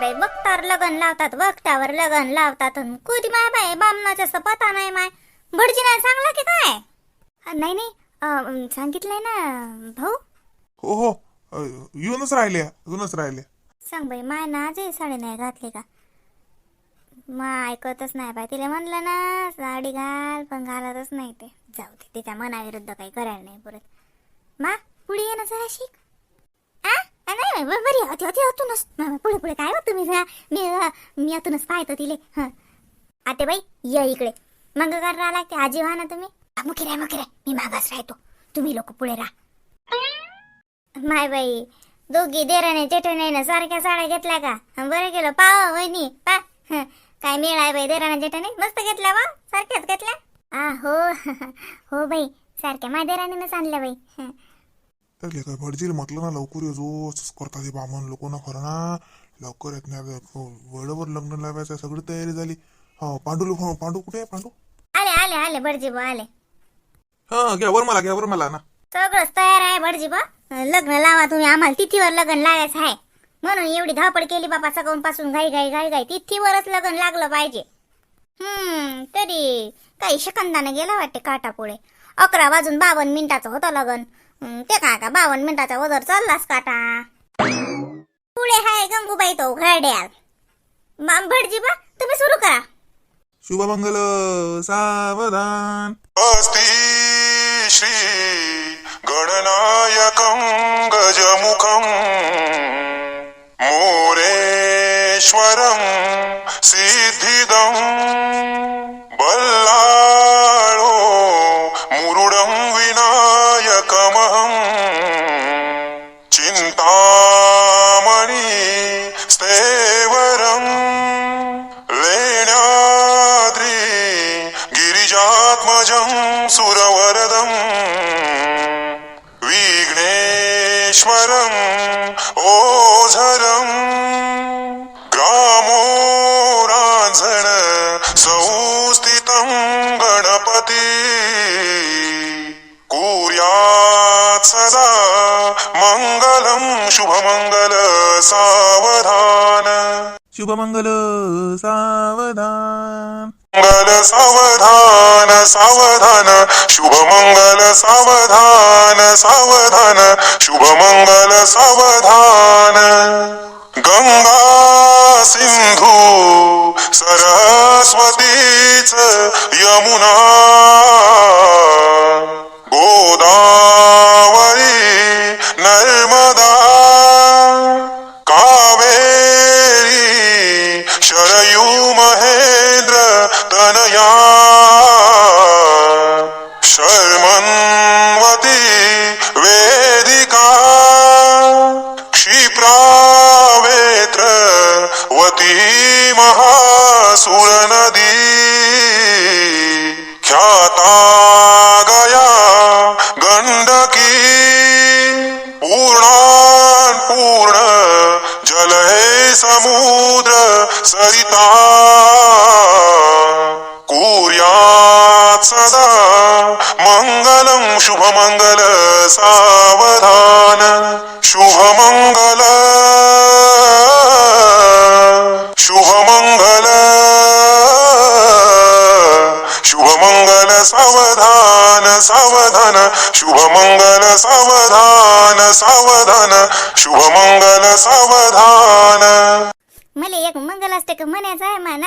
बाई बघतावर लगन लावतात बघतावर लगन लावतात. कुदी माय बाई बामणाचं असं पता नाही माय. भटजी नाही सांगला की काय? नाही नाही. सांगितलंय ना भाऊ? हो हो. येऊनच राहिले येऊनच राहिले. सांग बाई माय ना आजही साडी नाही घातली का? मग ऐकतच नाही बाई. तिला म्हणलं ना साडी घाल पण घालतच नाही ते. जाऊ दे तिच्या मनाविरुद्ध काही करायला नाही पुरत. मा पुढे ये ना जरा शिक. नाही बरी होती होती अतूनच पुढे पुढे काय होतं मी मी मी पाहतो तिले हं आते बाई या इकडे मग कर राहिला की आजी व्हा ना तुम्ही मुखी राय मुखी राय मी मागास राहतो तुम्ही लोक पुढे राहा माय बाई दोघी देराने जेठाने सारख्या साड्या घेतल्या का बरं केलं पाव वहिनी पा काय मेळ आहे बाई देराने जेठाने मस्त घेतल्या बा सारख्याच घेतल्या आ हो हो बाई सारख्या माझ्या देराने आणल्या बाई हं. त्यातले काय भटजीला म्हटलं ना लवकर ये जो असंच करतात हे बामण लोक ना खरं ना. लवकर येत नाही वेळेवर लग्न लावायचं सगळी तयारी झाली. हा पांडू लोक पांडू कुठे आहे पांडू? आले आले आले बडजी बा आले. हा घ्या वर मला घ्या वर मला ना. सगळंच तयार आहे बडजी बा. लग्न लावा तुम्ही आम्हाला तिथीवर लग्न लागायचं आहे. म्हणून एवढी धावपळ केली बाबा सकाळून पासून घाई घाई घाई घाई तिथीवरच लग्न लागलं पाहिजे. हम्म तरी काही सेकंदाने गेला वाटते काटापुढे. अकरा वाजून बावन्न मिनिटाचं होतं लग्न. हं, ते काय का बावन्न मिनिटाच्या वदर चाललास काटा पुढे हाय गंगूबाई तो घड्याल माम भटजी बा तुम्ही सुरू करा. शुभमंगल सावधान. अस्ति श्री गणनायकं गजमुखं मोरेश्वरं सिद्धिदं बल्लाळो गिरिजात्मजं सुरवरदम् विघ्नेश्वरम् ओझरम् ग्रामोराञ्झण संस्थितं गणपति। कुर्यात् सदा मङ्गलं शुभमङ्गल सावधान। शुभमंगल सावधान। मंगल सावधान। सावधान शुभमंगल सावधान सावधान शुभमंगल सावधान गंगा सिंधू सरस्वतीच यमुना गोदावरी नर्मदा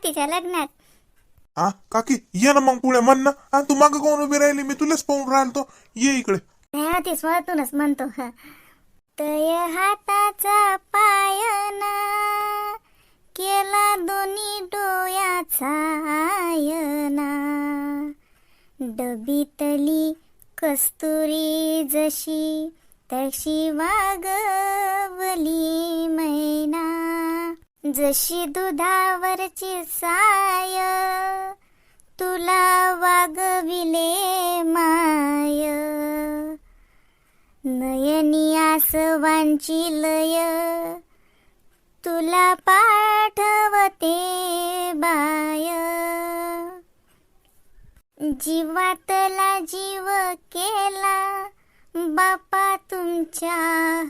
नातीच्या लग्नात. हा काकी ये ना मग पुढे म्हण ना. हा तू मागं कोण उभी राहिली? मी तुलाच पाहून राहिलो ये इकडे. नाही आधी स्वतःतूनच म्हणतो हं. तय हाताचा पायना केला दोन्ही डोळ्याचा आयना. डबीतली कस्तुरी जशी तशी वागवली मैना. जशी दुधावरची साय तुला वागविले माय. नयनी आसवांची लय तुला पाठवते बाय. जीवातला जीव केला बापा तुमच्या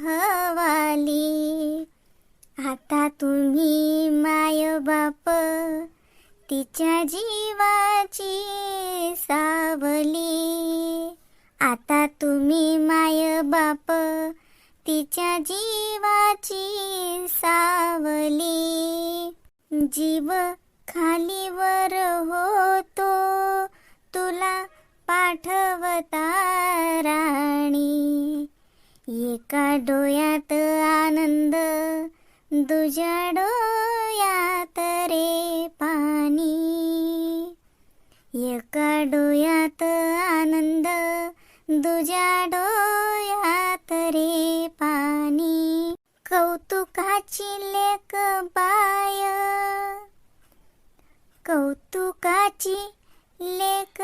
हवाली. आता तुम्ही माय बाप तिच्या जीवाची सावली. आता तुम्ही माय बाप तिच्या जीवाची सावली. जीव खालीवर होतो तुला पाठवता राणी. एका डोळ्यात आनंद दुजा डोळ्यात रे पाणी. एका डोयात आनंद दुजा डोयात रे पाणी. कौतुकाची लेक बाय. कौतुकाची लेक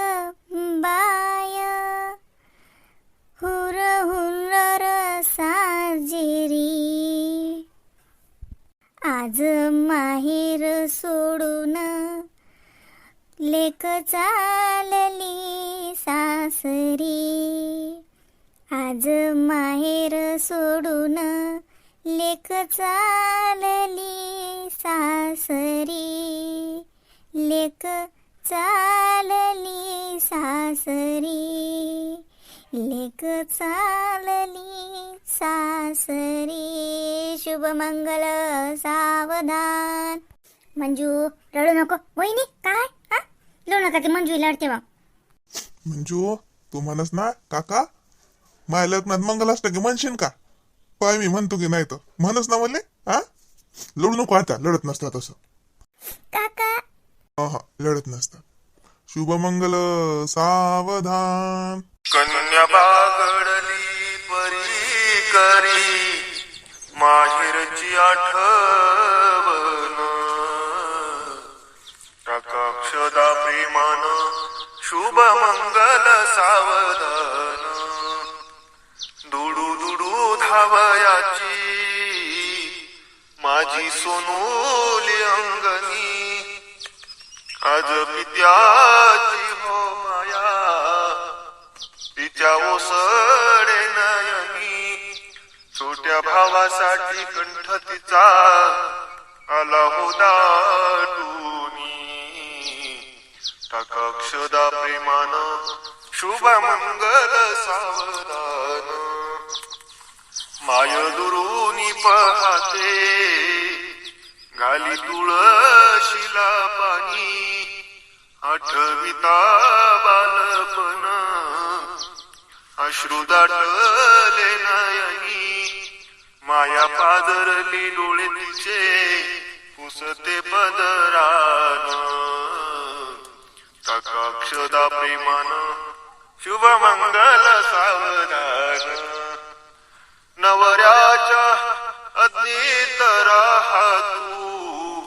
आज माहेर सोडून लेक चालली सासरी. आज माहेर सोडून लेक चालली सासरी. लेक चालली सासरी. लेक चालली सासरी. शुभमंगल सावधान. मंजू रडू नको. वहिनी काय? हा रडू नका ती मंजू लढते मग मंजू तू म्हणस ना काका माझ्या लग्नात मंगलाष्टके म्हणशील का? पाय मी म्हणतो की नाही तर. म्हणस ना म्हणले हा लढू नको आता लढत नसता तसं. काका. हा हा लढत नसता. शुभमंगल सावधान. कन्या बागडली परी करी. सदा प्रेमान शुभ मंगल सावधान. दुडू दुडू धावयाची माझी सोनूली अंगणी आज पित्याची हो माया तिच्या ओसडे नयनी. छोट्या भावासाठी कंठ तिचा आला होता. टाकाक्षदा प्रेमान शुभ मंगल सावधान। माय दुरुनी पाहते घाली तुळशीला पाणी आठविता बालपण। अश्रू दाटले नयनी माया पादरली डोळे तिचे पुसते पदरान। क्षदा प्रेमान शुभ मंगल सावधान नवऱ्याच्या अज्ञेत राहा तू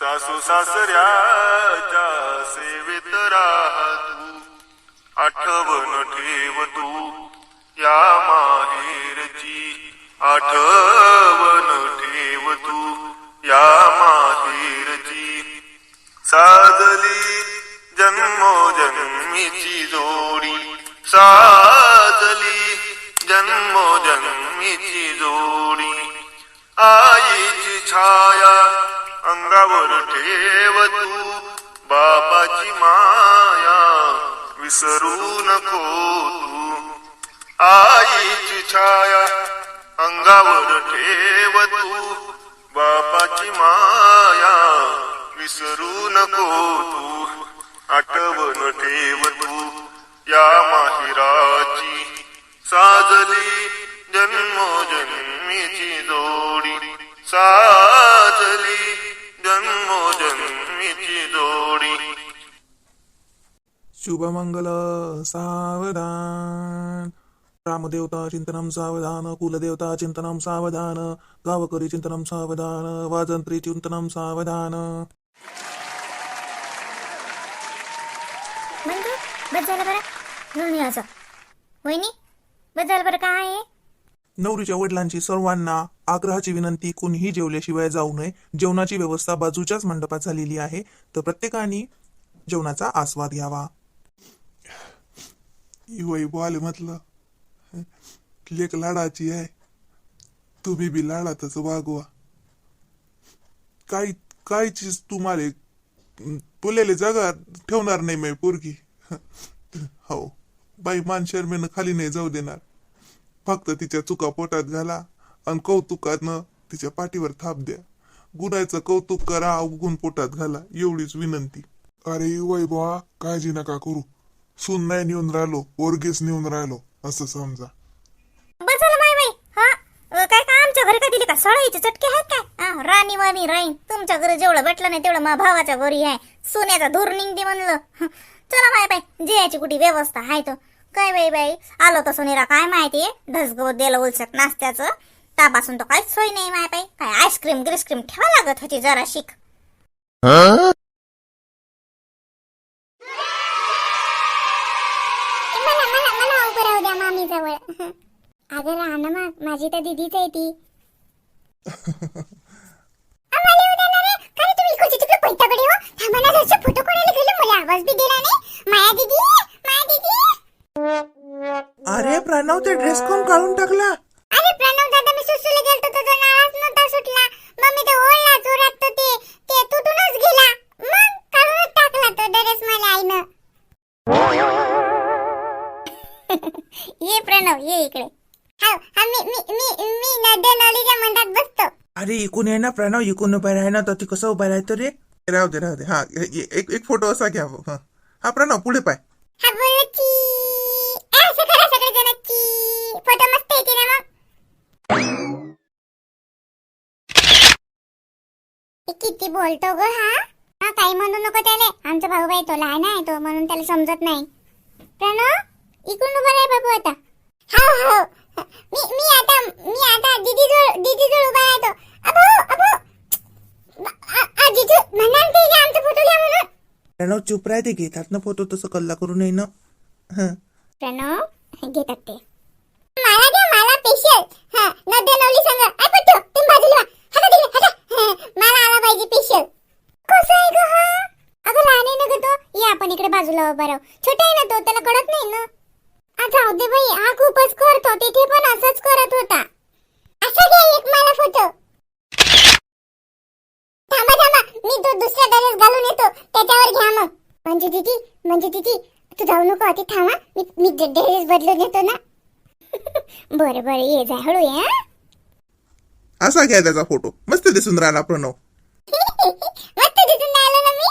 सासू सासऱ्याच्या सेवेत राहा तू आठवण ठेव तू या माहेरची। आठवण ठेव तू या माहेरची। साजली जन्मोजन्मीची जोडी. साजली जन्मोजन्मीची जोडी. आईची छाया अंगावर ठेव तू. बापाची माया विसरू नको तू. आईची छाया अंगावर ठेव तू. बापाची माया विसरू नको तू. आठवण ठेव तू या माहिराची साजली जन्मोजन्मीची जोडी. साजली जन्मोजन्मीची जोडी. शुभमंगल सावधान. रामदेवता चिंतनम सावधान कुलदेवता चिंतनम सावधान गावकरी चिंतनम सावधान वाजंत्री चिंतनम सावधान. बस झालं बरं. घेऊन यायचं वहिनी बस झालं बरं. काय आहे? नवरीच्या वडिलांची सर्वांना आग्रहाची विनंती कोणीही जेवल्याशिवाय जाऊ नये. जेवणाची व्यवस्था बाजूच्याच मंडपात झालेली आहे. तर प्रत्येकाने जेवणाचा आस्वाद घ्यावा. वैभव आले म्हटलं. लेक लाडाची आहे. तुम्ही बी लाडातच वागवा. काय काय चीज तुम्हाला पुलेले जागा ठेवणार नाही मी पोरगी. हो बाई मान शर्मेनं खाली नाही जाऊ देणार. फक्त तिच्या चुका पोटात घाला आणि कौतुकानं तिच्या पाठीवर थाप द्या. गुणाचं कौतुक करा उगून पोटात घाला एवढीच विनंती. अरे वैभवा काळजी नका करू. सून नाही नेऊन राहिलो ओरगेस नेऊन राहिलो असं समजा. बस झालं हा काय का आमच्या घरी काय दिली का? सळाईचे चटके आहेत काय? राणी वाणी राईन तुमच्या घरी जेवढं भेटलं नाही तेवढं मा भावाच्या घरी आहे. सोन्याचा धूर निघते म्हणलं. चला माय बाई जियाची कुठे व्यवस्था आहे तो काय बाई बाई आलो तर सोनीरा काय माहिती धसगवत दिलं उलसक नाश्त्याचं. त्यापासून तो काहीच सोय नाही माय बाई. काय आईस्क्रीम ग्रीस्क्रीम ठेवा लागत होती जरा शिक. मला मला मला उभं राहू द्या मामी जवळ अगं राहणं मग माझी तर दिदीच आहे ती. हो? थांबा ना जरासं फोटो काढायला गेलो. मला. आवाज बी दिला नाही. माया दीदी, माया दीदी. अरे प्रणव ते ड्रेस कोण काढून टाकला? अरे प्रणव दादा मी सुसूला गेलतो. तो नाळाच नव्हता सुटला. मग मी तो ओढला जोरात तो ते ते तुटूनच गेला. मग काढूनच टाकला तो ड्रेस मला आईनं. ये प्रणव ये इकडे. हा हा, मी मी मी मी नद्या नदीच्या मंदात बसतो. अरे इकून आहे ना प्रणव इकून उभा आहे ना. तर ती कसं उभा राहतो रे? राहू दे राहू दे हा ए- एक एक फोटो असा घ्या हो, हा. हा प्रणव पुढे पाय. हा असं करा सगळे जण फोटो मस्त येते ना मग. हे किती बोलतो ग हा? हा काही म्हणू नको त्याला. आमचा भाऊ बाई तो लहान आहे तो म्हणून त्याला समजत नाही. प्रणव इकडून उभा राह बाबू आता. हो हो. मी मी आता मी आता दीदी जवळ दीदी जवळ उभा राहतो. अबो अबो. प्रणव चुप राहते घेतात ना फोटो तसं कल्ला करू नये ना हं. प्रणव घेतात ते. मला द्या मला स्पेशल हा नद्या नवली संग. आय पट्टू तुम्ही बाजूला व्हा. हाता दिले हाता मला आला पाहिजे स्पेशल कसं आहे ग हा? अगं लहान आहे ना ग तो. ये आपण इकडे बाजूला उभा राहू. छोटा आहे ना तो त्याला कळत नाही ना. आ, जाऊ दे बाई. हा खूपच करतो. तिथे पण असंच करत होता. असं घ्या एक मला फोटो थांबा थांबा. मी तो दुसरा ड्रेस घालून येतो. त्याच्यावर घ्या मग. म्हणजे दीदी म्हणजे दीदी तू जाऊ नको आधी थांबा. मी मी ड्रेस बदलून येतो ना. बरं बरं ये जा हळू ये? असा घ्या त्याचा फोटो. मस्त दिसून राहिला प्रणव मस्त दिसून राहिलो ना मी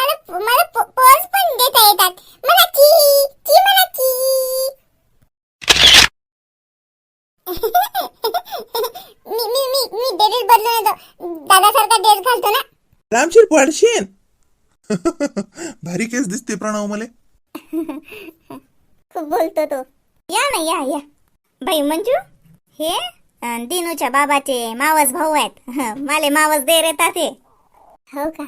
मला मला पोज पण देता येतात मला की की मला की मी मी मी मी ड्रेस बदलून येतो दादासारखा ड्रेस घालतो ना रामशीर पडशीन भारी केस दिसते प्रणव मले. खूप बोलतो तो. या ना या या. बाई मंजू हे अं, दिनूच्या बाबाचे मावस भाऊ आहेत. माले मावस दे रेतात हे. हो का?